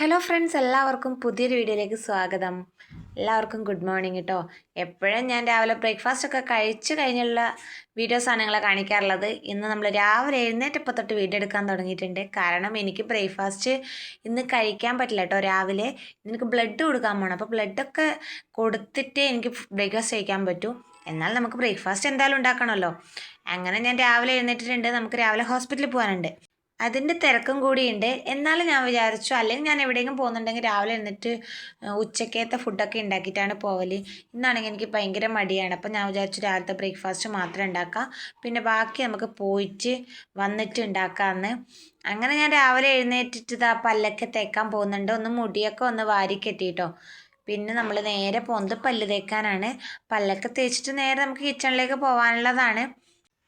Hello friends എല്ലാവർക്കും പുതിയൊരു വീഡിയോയിലേക്ക് സ്വാഗതം. എല്ലാവർക്കും ഗുഡ് മോർണിംഗ് കേട്ടോ എപ്പോഴും ഞാൻ രാവിലെ ബ്രേക്ക്ഫാസ്റ്റ് ഒക്കെ കഴിച്ചു കഴിഞ്ഞുള്ള വീഡിയോസാണ് നിങ്ങളെ കാണിക്കാറുള്ളത്. ഇന്ന് നമ്മൾ രാവിലെ എഴുന്നേറ്റപ്പോൾ തൊട്ട് വീഡിയോ എടുക്കാൻ തുടങ്ങിയിട്ടുണ്ട്. കാരണം എനിക്ക് ബ്രേക്ക്ഫാസ്റ്റ് ഇന്ന് കഴിക്കാൻ പറ്റില്ല കേട്ടോ രാവിലെ എനിക്ക് ബ്ലഡ് കൊടുക്കാൻ പോകണം അപ്പോൾ ബ്ലഡൊക്കെ കൊടുത്തിട്ടേ എനിക്ക് ബ്രേക്ക്ഫാസ്റ്റ് കഴിക്കാൻ പറ്റൂ. എന്നാൽ നമുക്ക് ബ്രേക്ക്ഫാസ്റ്റ് എന്തായാലും ഉണ്ടാക്കണമല്ലോ. അങ്ങനെ ഞാൻ രാവിലെ എഴുന്നേറ്റിട്ടുണ്ട്. നമുക്ക് രാവിലെ ഹോസ്പിറ്റലിൽ പോകാനുണ്ട്. അതിന്റെ തിരക്കും കൂടിയുണ്ട്. എന്നാലും ഞാൻ വിചാരിച്ചു അല്ലെങ്കിൽ ഞാൻ എവിടെയെങ്കിലും പോകുന്നുണ്ടെങ്കിൽ രാവിലെ എന്നിട്ട് ഉച്ചക്കത്തെ ഫുഡൊക്കെ ഉണ്ടാക്കിയിട്ടാണ് പോവൽ ഇന്നാണെങ്കിൽ എനിക്ക് ഭയങ്കര മടിയാണ്. അപ്പോൾ ഞാൻ വിചാരിച്ചു രാവിലത്തെ ബ്രേക്ക്ഫാസ്റ്റ് മാത്രം ഉണ്ടാക്കാം. പിന്നെ ബാക്കി നമുക്ക് പോയിട്ട് വന്നിട്ട് ഉണ്ടാക്കാമെന്ന് അങ്ങനെ ഞാൻ രാവിലെ എഴുന്നേറ്റിട്ട് ഇതാ പല്ലൊക്കെ തേക്കാൻ പോകുന്നുണ്ട്. ഒന്ന് മുടിയൊക്കെ ഒന്ന് വാരി കെട്ടിയിട്ടോ പിന്നെ നമ്മൾ നേരെ പോകുന്നത് പല്ല് തേക്കാനാണ്. പല്ലൊക്കെ തേച്ചിട്ട് നേരെ നമുക്ക് കിച്ചണിലേക്ക് പോകാനുള്ളതാണ്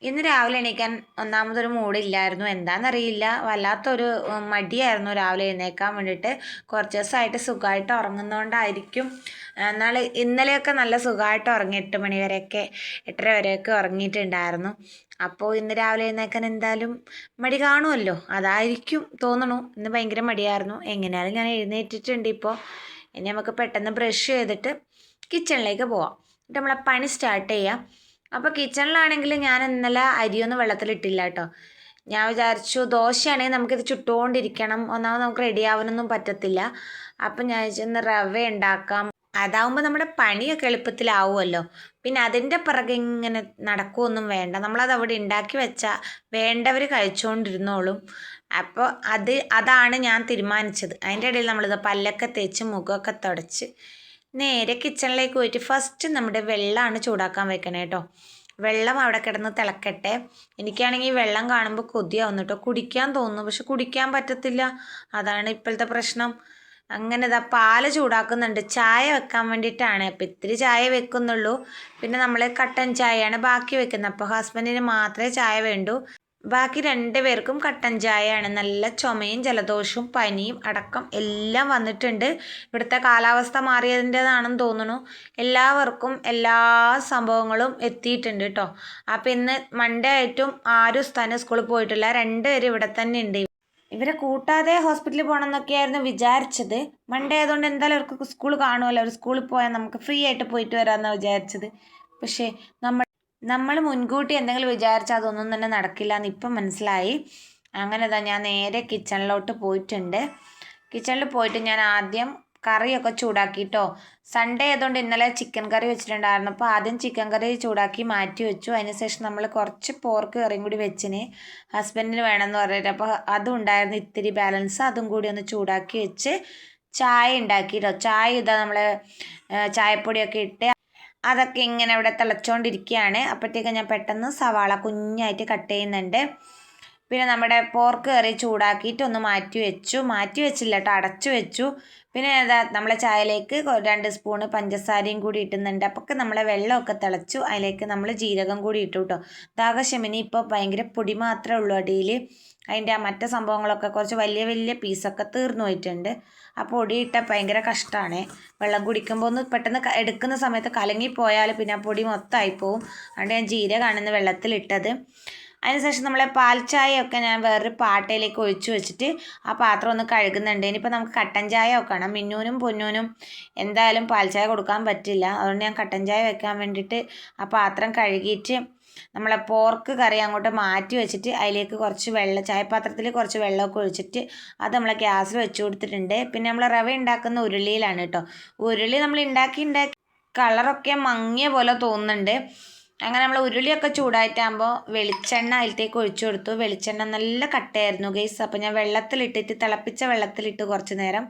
ഇന്ന് രാവിലെ എണീക്കാൻ ഒന്നാമതൊരു മൂടില്ലായിരുന്നു എന്താണെന്നറിയില്ല വല്ലാത്തൊരു മടിയായിരുന്നു രാവിലെ എഴുന്നേക്കാൻ വേണ്ടിയിട്ട് കുറച്ച് ദിവസമായിട്ട് സുഖമായിട്ട് ഉറങ്ങുന്നതുകൊണ്ടായിരിക്കും എന്നാൽ ഇന്നലെയൊക്കെ നല്ല സുഖമായിട്ട് ഉറങ്ങി എട്ട് മണി വരെയൊക്കെ എട്ടര വരെയൊക്കെ ഉറങ്ങിയിട്ടുണ്ടായിരുന്നു. അപ്പോൾ ഇന്ന് രാവിലെ എഴുന്നേക്കാൻ എന്തായാലും മടി കാണുമല്ലോ. അതായിരിക്കും തോന്നണു. ഇന്ന് ഭയങ്കര മടിയായിരുന്നു. എങ്ങനെയാലും ഞാൻ എഴുന്നേറ്റിട്ടുണ്ട് ഇപ്പോൾ ഇനി നമുക്ക് പെട്ടെന്ന് ബ്രഷ് ചെയ്തിട്ട് കിച്ചണിലേക്ക് പോവാം. എന്നിട്ട് നമ്മളെ പണി സ്റ്റാർട്ട് ചെയ്യാം. അപ്പോൾ കിച്ചണിലാണെങ്കിൽ ഞാൻ ഇന്നലെ അരിയൊന്നും വെള്ളത്തിലിട്ടില്ല കേട്ടോ ഞാൻ വിചാരിച്ചു ദോശയാണെങ്കിൽ നമുക്കിത് ചുട്ടുകൊണ്ടിരിക്കണം ഒന്നാമത് നമുക്ക് റെഡി ആവാനൊന്നും പറ്റത്തില്ല. അപ്പം ഞാൻ വിചാരിച്ചു റവ ഉണ്ടാക്കാം. അതാവുമ്പോൾ നമ്മുടെ പണിയൊക്കെ എളുപ്പത്തിലാവുമല്ലോ. പിന്നെ അതിന്റെ പിറകെ ഇങ്ങനെ നടക്കുകയൊന്നും വേണ്ട. നമ്മളത് അവിടെ ഉണ്ടാക്കി വെച്ചാൽ വേണ്ടവർ കഴിച്ചുകൊണ്ടിരുന്നോളും അപ്പോൾ അത് അതാണ് ഞാൻ തീരുമാനിച്ചത്. അതിന്റെ ഇടയിൽ നമ്മളിത് പല്ലൊക്കെ തേച്ച് മുഖമൊക്കെ തുടച്ച് നേരെ കിച്ചണിലേക്ക് പോയിട്ട് ഫസ്റ്റ് നമ്മുടെ വെള്ളമാണ് ചൂടാക്കാൻ വെക്കണേ കേട്ടോ വെള്ളം അവിടെ കിടന്ന് തിളക്കട്ടെ. എനിക്കാണെങ്കിൽ വെള്ളം കാണുമ്പോൾ കൊതിയാവുന്നു കേട്ടോ കുടിക്കാൻ തോന്നുന്നു പക്ഷെ കുടിക്കാൻ പറ്റത്തില്ല. അതാണ് ഇപ്പോഴത്തെ പ്രശ്നം. അങ്ങനെ ഇതാ പാൽ ചൂടാക്കുന്നുണ്ട്. ചായ വെക്കാൻ വേണ്ടിയിട്ടാണ്. അപ്പം ഇത്തിരി ചായ വെക്കുന്നുള്ളൂ. പിന്നെ നമ്മൾ കട്ടൻ ചായയാണ് ബാക്കി വെക്കുന്നത്. അപ്പോൾ ഹസ്ബൻഡിന് മാത്രമേ ചായ വേണ്ടൂ. ബാക്കി രണ്ട് പേർക്കും കട്ടൻ ചായയാണ്. നല്ല ചുമയും ജലദോഷവും പനിയും അടക്കം എല്ലാം വന്നിട്ടുണ്ട്. ഇവിടുത്തെ കാലാവസ്ഥ മാറിയതിന്റെതാണെന്ന് തോന്നുന്നു. എല്ലാവർക്കും എല്ലാ സംഭവങ്ങളും എത്തിയിട്ടുണ്ട് കേട്ടോ അപ്പം ഇന്ന് മൺഡേ ആയിട്ടും ആരും സ്ഥലം സ്കൂളിൽ പോയിട്ടില്ല. രണ്ടുപേരും ഇവിടെ തന്നെ ഉണ്ട്. ഇവരെ കൂട്ടാതെ ഹോസ്പിറ്റലിൽ പോകണം എന്നൊക്കെയായിരുന്നു വിചാരിച്ചത്. മൺഡേ ആയതുകൊണ്ട് എന്തായാലും അവർക്ക് സ്കൂൾ കാണുമല്ലോ. അവർ സ്കൂളിൽ പോയാൽ നമുക്ക് ഫ്രീ ആയിട്ട് പോയിട്ട് വരാമെന്നാണ് വിചാരിച്ചത്. പക്ഷേ നമ്മൾ നമ്മൾ മുൻകൂട്ടി എന്തെങ്കിലും വിചാരിച്ചാൽ അതൊന്നും തന്നെ നടക്കില്ല എന്ന് ഇപ്പം മനസ്സിലായി. അങ്ങനെ തന്നെ ഞാൻ നേരെ കിച്ചണിലോട്ട് പോയിട്ടുണ്ട്. കിച്ചണിൽ പോയിട്ട് ഞാൻ ആദ്യം കറിയൊക്കെ ചൂടാക്കിയിട്ടോ സൺഡേ ആയതുകൊണ്ട് ഇന്നലെ ചിക്കൻ കറി വെച്ചിട്ടുണ്ടായിരുന്നു. അപ്പോൾ ആദ്യം ചിക്കൻ കറി ചൂടാക്കി മാറ്റി വെച്ചു. അതിനുശേഷം നമ്മൾ കുറച്ച് പോർക്ക് കറിയും കൂടി വെച്ചിന്. ഹസ്ബൻഡിന് വേണമെന്ന് പറഞ്ഞിട്ട്. അപ്പോൾ അതും ഉണ്ടായിരുന്നു ഇത്തിരി ബാലൻസ് അതും കൂടി ഒന്ന് ചൂടാക്കി വെച്ച് ചായ ഉണ്ടാക്കിയിട്ടോ ചായ ഇതാ നമ്മൾ ചായപ്പൊടിയൊക്കെ ഇട്ട് അതൊക്കെ ഇങ്ങനെ ഇവിടെ തിളച്ചുകൊണ്ടിരിക്കുകയാണ് അപ്പോഴത്തേക്ക് ഞാൻ പെട്ടെന്ന് സവാള കുഞ്ഞായിട്ട് കട്ട് ചെയ്യുന്നുണ്ട്. പിന്നെ നമ്മുടെ പോർക്ക് കറി ചൂടാക്കിയിട്ട് ഒന്ന് മാറ്റി വെച്ചു. മാറ്റി വെച്ചില്ല കേട്ടോ അടച്ചു വെച്ചു. പിന്നെ അതാ നമ്മളെ ചായയിലേക്ക് രണ്ട് സ്പൂണ് പഞ്ചസാരയും കൂടി ഇട്ടുന്നുണ്ട്. അപ്പോൾ നമ്മളെ വെള്ളമൊക്കെ തിളച്ചു. അതിലേക്ക് നമ്മൾ ജീരകം കൂടി ഇട്ടു കേട്ടോ ദാഹശമിനി ഇപ്പോൾ ഭയങ്കര പൊടി മാത്രമേ ഉള്ളൂ അടിയിൽ അതിന്റെ ആ മറ്റു സംഭവങ്ങളൊക്കെ കുറച്ച് വലിയ വലിയ പീസൊക്കെ തീർന്നു പോയിട്ടുണ്ട്. ആ പൊടി ഇട്ടാൽ ഭയങ്കര കഷ്ടമാണ്. വെള്ളം കുടിക്കുമ്പോൾ ഒന്ന് പെട്ടെന്ന് എടുക്കുന്ന സമയത്ത് കലങ്ങിപ്പോയാൽ പിന്നെ ആ പൊടി മൊത്തമായി പോവും. അതുകൊണ്ട് ഞാൻ ജീരകമാണ് കാണുന്ന വെള്ളത്തിലിട്ടത്. അതിനുശേഷം നമ്മളെ പാൽ ചായയൊക്കെ ഞാൻ വേറൊരു പാട്ടയിലേക്ക് ഒഴിച്ചു വെച്ചിട്ട് ആ പാത്രം ഒന്ന് കഴുകുന്നുണ്ട്. ഇനിയിപ്പോൾ നമുക്ക് കട്ടൻ ചായ വെക്കണം. മിന്നൂനും പൊന്നൂനും എന്തായാലും പാൽ ചായ കൊടുക്കാൻ പറ്റില്ല. അതുകൊണ്ട് ഞാൻ കട്ടൻ ചായ വെക്കാൻ വേണ്ടിയിട്ട് ആ പാത്രം കഴുകിയിട്ട് നമ്മളെ പോർക്ക് കറി അങ്ങോട്ട് മാറ്റി വെച്ചിട്ട് അതിലേക്ക് കുറച്ച് വെള്ളം ചായപാത്രത്തിൽ കുറച്ച് വെള്ളമൊക്കെ ഒഴിച്ചിട്ട് അത് നമ്മളെ ഗ്യാസിൽ വെച്ച് കൊടുത്തിട്ടുണ്ട്. പിന്നെ നമ്മൾ റവ ഉണ്ടാക്കുന്ന ഉരുളിയിലാണ് കേട്ടോ. ഉരുളി നമ്മൾ ഉണ്ടാക്കി ഉണ്ടാക്കി കളറൊക്കെ മങ്ങിയ പോലെ തോന്നുന്നുണ്ട്. അങ്ങനെ നമ്മൾ ഉരുളിയൊക്കെ ചൂടായിട്ടാകുമ്പോൾ വെളിച്ചെണ്ണ അതിലത്തേക്ക് ഒഴിച്ചു കൊടുത്തു. വെളിച്ചെണ്ണ നല്ല കട്ടയായിരുന്നു ഗൈസ് അപ്പോൾ ഞാൻ വെള്ളത്തിലിട്ടിട്ട് തിളപ്പിച്ച വെള്ളത്തിലിട്ട് കുറച്ച് നേരം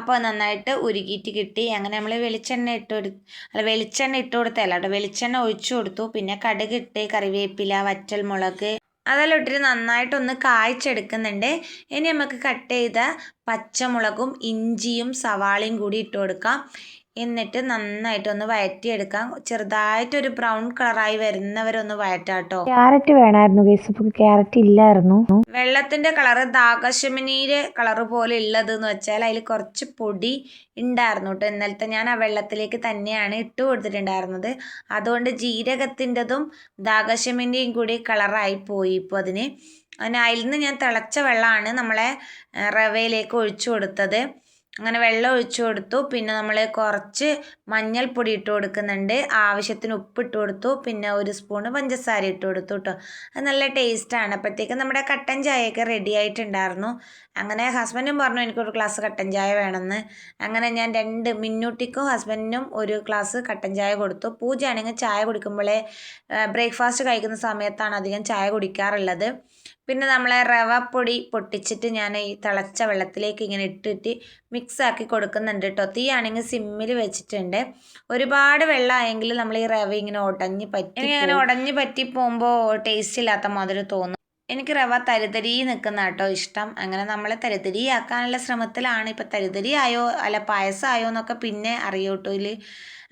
അപ്പോൾ നന്നായിട്ട് ഉരുകിയിട്ട് കിട്ടി. അങ്ങനെ നമ്മൾ വെളിച്ചെണ്ണ ഇട്ട് കൊടു അല്ല വെളിച്ചെണ്ണ ഇട്ട് കൊടുത്തല്ല കേട്ടോ. വെളിച്ചെണ്ണ ഒഴിച്ചു കൊടുത്തു. പിന്നെ കടുക് ഇട്ട് കറിവേപ്പില വറ്റൽമുളക് അതെല്ലാം ഇട്ടിട്ട് നന്നായിട്ടൊന്ന് കായ്ച്ചെടുക്കുന്നുണ്ട്. ഇനി നമുക്ക് കട്ട് ചെയ്ത പച്ചമുളകും ഇഞ്ചിയും സവാളയും കൂടി ഇട്ട് കൊടുക്കാം. എന്നിട്ട് നന്നായിട്ടൊന്ന് ചെറുതായിട്ട് ഒരു ബ്രൗൺ കളറായി വരുന്നവരൊന്ന് വയറ്റാട്ടോ. ക്യാരറ്റ് വേണായിരുന്നു ഗൈസ്. അപ്പോൾ ക്യാരറ്റ് ഇല്ലായിരുന്നു. വെള്ളത്തിന്റെ കളറ് ദാകശമിനീര് കളറ് പോലെ ഉള്ളത് എന്ന് വെച്ചാൽ അതിൽ കുറച്ച് പൊടി ഉണ്ടായിരുന്നു കേട്ടോ. ഇന്നലത്തെ ഞാൻ ആ വെള്ളത്തിലേക്ക് തന്നെയാണ് ഇട്ട് കൊടുത്തിട്ടുണ്ടായിരുന്നത്. അതുകൊണ്ട് ജീരകത്തിന്റെതും ദാകശമിന്റെയും കൂടി കളറായി പോയി ഇപ്പോൾ അതിന്. അതിന് അതിൽ നിന്ന് ഞാൻ തിളച്ച വെള്ളമാണ് നമ്മളെ റവയിലേക്ക് ഒഴിച്ചു കൊടുത്തത്. അങ്ങനെ വെള്ളം ഒഴിച്ചു കൊടുത്തു. പിന്നെ നമ്മൾ കുറച്ച് മഞ്ഞൾപ്പൊടി ഇട്ട് കൊടുക്കുന്നുണ്ട്. ആവശ്യത്തിന് ഉപ്പ് ഇട്ട് കൊടുത്തു. പിന്നെ ഒരു സ്പൂൺ പഞ്ചസാര ഇട്ട് കൊടുത്തു കേട്ടോ അത് നല്ല ടേസ്റ്റാണ് അപ്പോഴത്തേക്കും നമ്മുടെ കട്ടൻ ചായയൊക്കെ റെഡി ആയിട്ടുണ്ടായിരുന്നു. അങ്ങനെ ഹസ്ബൻഡും പറഞ്ഞു എനിക്കൊരു ഗ്ലാസ് കട്ടൻ ചായ വേണമെന്ന്. അങ്ങനെ ഞാൻ രണ്ട് മിന്നൂട്ടിക്കും ഹസ്ബൻഡിനും ഒരു ഗ്ലാസ് കട്ടൻ ചായ കൊടുത്തു. പൂജയാണെങ്കിൽ ചായ കുടിക്കുമ്പോഴേ ബ്രേക്ക്ഫാസ്റ്റ് കഴിക്കുന്ന സമയത്താണ് അധികം ചായ കുടിക്കാറുള്ളത്. പിന്നെ നമ്മളെ റവപ്പൊടി പൊട്ടിച്ചിട്ട് ഞാൻ ഈ തിളച്ച വെള്ളത്തിലേക്ക് ഇങ്ങനെ ഇട്ടിട്ട് മിക്സ് ആക്കി കൊടുക്കുന്നുണ്ട് കേട്ടോ തീ ആണെങ്കിൽ സിമ്മിൽ വെച്ചിട്ടുണ്ട്. ഒരുപാട് വെള്ളമായെങ്കിൽ നമ്മൾ ഈ റവ ഇങ്ങനെ ഉടഞ്ഞ് പറ്റി ഇങ്ങനെ ഉടഞ്ഞ് പറ്റി പോകുമ്പോൾ ടേസ്റ്റ് ഇല്ലാത്ത മാതിരി തോന്നും. എനിക്ക് റവ തരിതരി നിൽക്കുന്ന കേട്ടോ ഇഷ്ടം. അങ്ങനെ നമ്മളെ തരിതരി ആക്കാനുള്ള ശ്രമത്തിലാണ് ഇപ്പം തരിതരി ആയോ അല്ല പായസമായോ എന്നൊക്കെ പിന്നെ അറിയൂട്ടോ ഇല്ല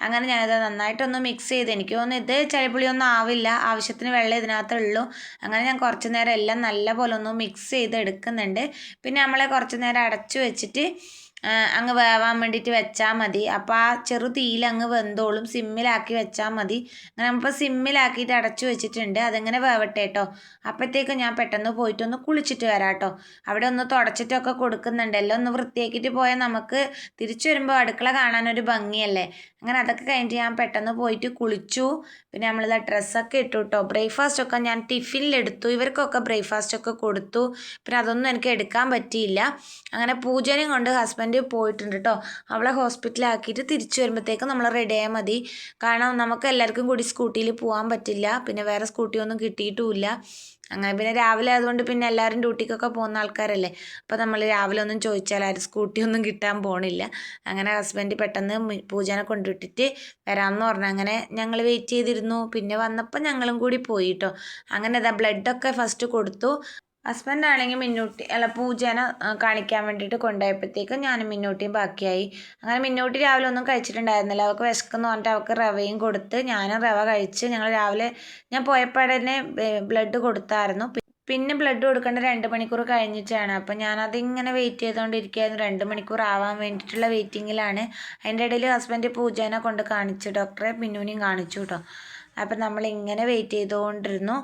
അങ്ങനെ ഞാനത് നന്നായിട്ടൊന്ന് മിക്സ് ചെയ്ത് എനിക്ക് തോന്നുന്നു ഇത് ചളിപ്പുളിയൊന്നും ആവില്ല. ആവശ്യത്തിന് വെള്ളം ഇതിനകത്തുള്ളൂ അങ്ങനെ ഞാൻ കുറച്ച് നേരം എല്ലാം നല്ല പോലെ ഒന്ന് മിക്സ് ചെയ്ത് എടുക്കുന്നുണ്ട് പിന്നെ നമ്മളെ കുറച്ച് നേരം അടച്ചു വെച്ചിട്ട് അങ്ങ് വേവാൻ വേണ്ടിയിട്ട് വെച്ചാൽ മതി. അപ്പോൾ ആ ചെറു തീയിൽ അങ്ങ് വെന്തോളും. സിമ്മിലാക്കി വെച്ചാൽ മതി. അങ്ങനെ നമ്മളിപ്പോൾ സിമ്മിലാക്കിയിട്ട് അടച്ചു വെച്ചിട്ടുണ്ട്. അതിങ്ങനെ വേവട്ടെ കേട്ടോ അപ്പോഴത്തേക്കും ഞാൻ പെട്ടെന്ന് പോയിട്ടൊന്ന് കുളിച്ചിട്ട് വരാം കേട്ടോ അവിടെ ഒന്ന് തുടച്ചിട്ടൊക്കെ കൊടുക്കുന്നുണ്ട്. എല്ലാം ഒന്ന് വൃത്തിയാക്കിയിട്ട് പോയാൽ നമുക്ക് തിരിച്ചു വരുമ്പോൾ അടുക്കള കാണാനൊരു ഭംഗിയല്ലേ? അങ്ങനെ അതൊക്കെ കഴിഞ്ഞിട്ട് ഞാൻ പെട്ടെന്ന് പോയിട്ട് കുളിച്ചു. പിന്നെ നമ്മളിതാ ഡ്രസ്സൊക്കെ ഇട്ടു കേട്ടോ ബ്രേക്ക്ഫാസ്റ്റ് ഒക്കെ ഞാൻ ടിഫിനിലെടുത്തു ഇവർക്കൊക്കെ ബ്രേക്ക്ഫാസ്റ്റ് ഒക്കെ കൊടുത്തു. പിന്നെ അതൊന്നും എനിക്ക് എടുക്കാൻ പറ്റിയില്ല. അങ്ങനെ പൂജനെയും കൊണ്ട് ഹസ്ബൻഡ് പോയിട്ടുണ്ട് കേട്ടോ അവളെ ഹോസ്പിറ്റലാക്കിയിട്ട് തിരിച്ചു വരുമ്പോഴത്തേക്കും നമ്മൾ റെഡി ആയാൽ മതി. കാരണം നമുക്ക് എല്ലാവർക്കും കൂടി സ്കൂട്ടിയിൽ പോകാൻ പറ്റില്ല. പിന്നെ വേറെ സ്കൂട്ടിയൊന്നും കിട്ടിയിട്ടുമില്ല. അങ്ങനെ പിന്നെ രാവിലെ ആയതുകൊണ്ട് പിന്നെ എല്ലാവരും ഡ്യൂട്ടിക്കൊക്കെ പോകുന്ന ആൾക്കാരല്ലേ. അപ്പോൾ നമ്മൾ രാവിലെ ഒന്നും ചോദിച്ചാൽ ആരും സ്കൂട്ടി ഒന്നും കിട്ടാൻ പോണില്ല. അങ്ങനെ ഹസ്ബൻഡ് പെട്ടെന്ന് പൂജനെ കൊണ്ടുവിട്ടിട്ട് വരാമെന്ന് പറഞ്ഞു. അങ്ങനെ ഞങ്ങൾ വെയിറ്റ് ചെയ്തിരുന്നു. പിന്നെ വന്നപ്പോൾ ഞങ്ങളും കൂടി പോയി കേട്ടോ അങ്ങനെ ബ്ലഡൊക്കെ ഫസ്റ്റ് കൊടുത്തു. ഹസ്ബൻഡ് ആണെങ്കിൽ മിന്നൂട്ടി അല്ല പൂജേനെ കാണിക്കാൻ വേണ്ടിയിട്ട് കൊണ്ടുപോയപ്പോഴത്തേക്കും ഞാനും മിന്നൂട്ടിയും ബാക്കിയായി. അങ്ങനെ മിന്നൂട്ടി രാവിലെ ഒന്നും കഴിച്ചിട്ടുണ്ടായിരുന്നില്ല. അവൾക്ക് വിശക്കെന്ന് പറഞ്ഞിട്ട് അവൾക്ക് റവയും കൊടുത്ത് ഞാനും റവ കഴിച്ച് ഞങ്ങൾ രാവിലെ ഞാൻ പോയപ്പോഴന്നെ ബ്ലഡ് കൊടുത്തായിരുന്നു. പിന്നെ ബ്ലഡ് കൊടുക്കേണ്ട രണ്ട് മണിക്കൂർ കഴിഞ്ഞിട്ടാണ്. അപ്പോൾ ഞാനതിങ്ങനെ വെയിറ്റ് ചെയ്തുകൊണ്ടിരിക്കുകയായിരുന്നു. രണ്ട് മണിക്കൂർ ആവാൻ വേണ്ടിയിട്ടുള്ള വെയിറ്റിങ്ങിലാണ്. അതിന്റെ ഇടയിൽ ഹസ്ബൻഡ് പൂജേനെ കൊണ്ട് കാണിച്ചു ഡോക്ടറെ മിന്നൂനെയും കാണിച്ചു കേട്ടോ. അപ്പം നമ്മളിങ്ങനെ വെയിറ്റ് ചെയ്തുകൊണ്ടിരുന്നു.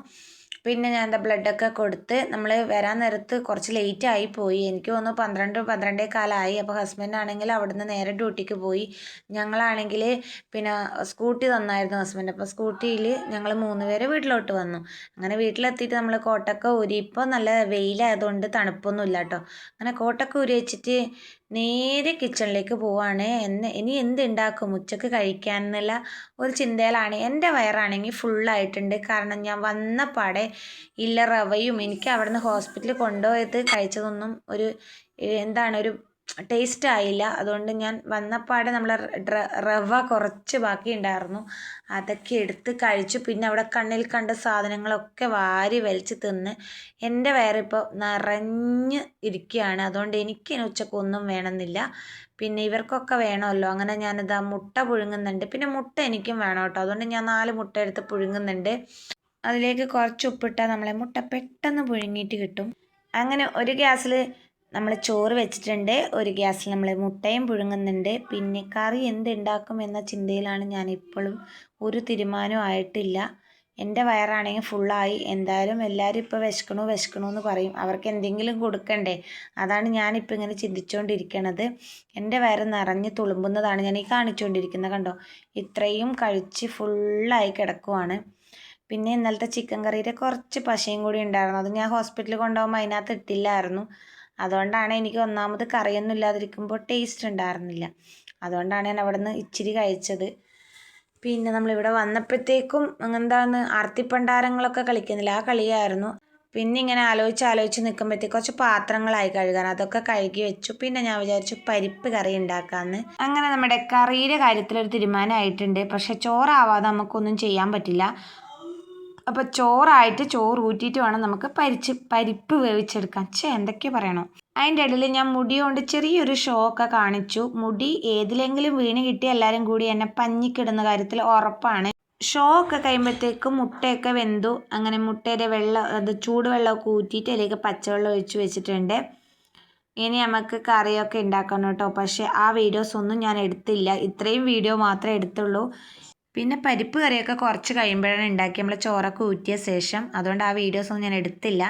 പിന്നെ ഞാൻ എന്താ ബ്ലഡൊക്കെ കൊടുത്ത് നമ്മൾ വരാൻ നേരത്ത് കുറച്ച് ലേറ്റ് ആയി പോയി. എനിക്ക് തോന്നുന്നു പന്ത്രണ്ട് പന്ത്രണ്ടേ കാലമായി അപ്പോൾ ഹസ്ബൻഡ് ആണെങ്കിൽ അവിടുന്ന് നേരെ ഡ്യൂട്ടിക്ക് പോയി. ഞങ്ങളാണെങ്കിൽ പിന്നെ സ്കൂട്ടി തന്നായിരുന്നു ഹസ്ബൻഡ് അപ്പോൾ സ്കൂട്ടിയിൽ ഞങ്ങൾ മൂന്ന് പേര് വീട്ടിലോട്ട് വന്നു. അങ്ങനെ വീട്ടിലെത്തിയിട്ട് നമ്മൾ കോട്ടൊക്കെ ഊരി. ഇപ്പോൾ നല്ല വെയിലായതുകൊണ്ട് തണുപ്പൊന്നും ഇല്ല കേട്ടോ അങ്ങനെ കോട്ടൊക്കെ ഊരി വെച്ചിട്ട് നേരെ കിച്ചണിലേക്ക് പോവാണ്. എന്ന് ഇനി എന്തുണ്ടാക്കും? ഉച്ചയ്ക്ക് കഴിക്കാൻ എന്നുള്ള ഒരു ചിന്തയിലാണ്. എന്റെ വയറാണെങ്കിൽ ഫുള്ളായിട്ടുണ്ട് കാരണം ഞാൻ വന്ന പാടെ ഇല്ല റവയും എനിക്ക് അവിടുന്ന് ഹോസ്പിറ്റലിൽ കൊണ്ടുപോയത് കഴിച്ചതൊന്നും ഒരു എന്താണ് ഒരു ടേസ്റ്റ് ആയില്ല അതുകൊണ്ട് ഞാൻ വന്നപ്പാടെ നമ്മൾ റവ കുറച്ച് ബാക്കി ഉണ്ടായിരുന്നു അതൊക്കെ എടുത്ത് കഴിച്ചു. പിന്നെ അവിടെ കണ്ണിൽ കണ്ട സാധനങ്ങളൊക്കെ വാരി വലിച്ച് തിന്ന് എന്റെ വയറിപ്പോൾ നിറഞ്ഞ് ഇരിക്കുകയാണ്. അതുകൊണ്ട് എനിക്ക് ഉച്ചക്കൊന്നും വേണമെന്നില്ല. പിന്നെ ഇവർക്കൊക്കെ വേണമല്ലോ. അങ്ങനെ ഞാനിതാ മുട്ട പുഴുങ്ങുന്നുണ്ട്. പിന്നെ മുട്ട എനിക്കും വേണം കേട്ടോ. അതുകൊണ്ട് ഞാൻ നാല് മുട്ട എടുത്ത് പുഴുങ്ങുന്നുണ്ട്. അതിലേക്ക് കുറച്ച് ഉപ്പിട്ടാൽ നമ്മളെ മുട്ട പെട്ടെന്ന് പുഴുങ്ങിയിട്ട് കിട്ടും. അങ്ങനെ ഒരു ഗ്യാസിൽ നമ്മൾ ചോറ് വെച്ചിട്ടുണ്ട് ഒരു ഗ്യാസിൽ നമ്മൾ മുട്ടയും പുഴുങ്ങുന്നുണ്ട്. പിന്നെ കറി എന്തുണ്ടാക്കും എന്ന ചിന്തയിലാണ് ഞാൻ ഇപ്പോഴും ഒരു തീരുമാനവും ആയിട്ടില്ല. എന്റെ വയറാണെങ്കിൽ ഫുള്ളായി. എന്തായാലും എല്ലാവരും ഇപ്പോൾ വിശക്കണു വിശക്കണു എന്ന് പറയും. അവർക്ക് എന്തെങ്കിലും കൊടുക്കണ്ടേ? അതാണ് ഞാനിപ്പോൾ ഇങ്ങനെ ചിന്തിച്ചുകൊണ്ടിരിക്കണത്. എന്റെ വയറ് നിറഞ്ഞ് തുളുമ്പുന്നതാണ് ഞാൻ ഈ കാണിച്ചുകൊണ്ടിരിക്കുന്നത് കണ്ടോ? ഇത്രയും കഴിച്ച് ഫുള്ളായി കിടക്കുവാണ്. പിന്നെ ഇന്നലത്തെ ചിക്കൻ കറിയുടെ കുറച്ച് പശയും കൂടി ഉണ്ടായിരുന്നു. അത് ഞാൻ ഹോസ്പിറ്റലിൽ കൊണ്ടുപോകുമ്പോൾ അതിനകത്ത് ഇട്ടില്ലായിരുന്നു. അതുകൊണ്ടാണ് എനിക്ക് ഒന്നാമത് കറിയൊന്നും ഇല്ലാതിരിക്കുമ്പോൾ ടേസ്റ്റ് ഉണ്ടായിരുന്നില്ല. അതുകൊണ്ടാണ് ഞാൻ അവിടെ നിന്ന് ഇച്ചിരി കഴിച്ചത്. പിന്നെ നമ്മളിവിടെ വന്നപ്പോഴത്തേക്കും എന്താണ് ആർത്തിപ്പണ്ടാരങ്ങളൊക്കെ കളിക്കുന്നില്ല. ആ കളിയായിരുന്നു. പിന്നെ ഇങ്ങനെ ആലോചിച്ച് ആലോചിച്ച് നിൽക്കുമ്പോഴത്തേക്ക് കുറച്ച് പാത്രങ്ങളായി കഴുകാൻ. അതൊക്കെ കഴുകി വെച്ചു. പിന്നെ ഞാൻ വിചാരിച്ചു പരിപ്പ് കറി ഉണ്ടാക്കാമെന്ന് അങ്ങനെ നമ്മുടെ കറിയുടെ കാര്യത്തിലൊരു തീരുമാനമായിട്ടുണ്ട്. പക്ഷെ ചോറാവാതെ നമുക്കൊന്നും ചെയ്യാൻ പറ്റില്ല. അപ്പോൾ ചോറായിട്ട് ചോറ് ഊറ്റിയിട്ട് വേണം നമുക്ക് പരിച്ച് പരിപ്പ് വേവിച്ചെടുക്കാൻ. ചേ എന്തൊക്കെ പറയണോ? അതിന്റെ ഇടയിൽ ഞാൻ മുടി കൊണ്ട് ചെറിയൊരു ഷോ ഒക്കെ കാണിച്ചു. മുടി ഏതിലെങ്കിലും വീണ് കിട്ടി എല്ലാവരും കൂടി എന്നെ പഞ്ഞിക്കിടുന്ന കാര്യത്തിൽ ഉറപ്പാണ്. ഷോ ഒക്കെ കഴിയുമ്പോഴത്തേക്കും മുട്ടയൊക്കെ വെന്തു. അങ്ങനെ മുട്ടയുടെ വെള്ളം അത് ചൂടുവെള്ളമൊക്കെ ഊറ്റിയിട്ട് അതിലേക്ക് പച്ചവെള്ളം ഒഴിച്ച് വെച്ചിട്ടുണ്ട്. ഇനി നമുക്ക് കറിയൊക്കെ ഉണ്ടാക്കണം കേട്ടോ. പക്ഷേ ആ വീഡിയോസ് ഒന്നും ഞാൻ എടുത്തില്ല. ഇത്രയും വീഡിയോ മാത്രമേ എടുത്തുള്ളൂ. പിന്നെ പരിപ്പ് കറിയൊക്കെ കുറച്ച് കഴിയുമ്പോഴാണ് ഉണ്ടാക്കി നമ്മൾ ചോറൊക്കെ ഊറ്റിയ ശേഷം. അതുകൊണ്ട് ആ വീഡിയോസ് ഒന്നും ഞാൻ എടുത്തില്ല.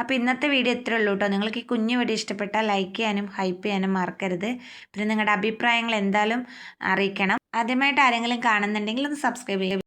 അപ്പോൾ ഇന്നത്തെ വീഡിയോ ഇത്രേ ഉള്ളൂ കേട്ടോ. നിങ്ങൾക്ക് ഈ കുഞ്ഞു വീഡിയോ ഇഷ്ടപ്പെട്ടാൽ ലൈക്ക് ചെയ്യാനും ഹൈപ്പ് ചെയ്യാനും മറക്കരുത്. പിന്നെ നിങ്ങളുടെ അഭിപ്രായങ്ങൾ എന്തായാലും അറിയിക്കണം. ആദ്യമായിട്ട് ആരെങ്കിലും കാണുന്നുണ്ടെങ്കിൽ ഒന്ന് സബ്സ്ക്രൈബ് ചെയ്യുക.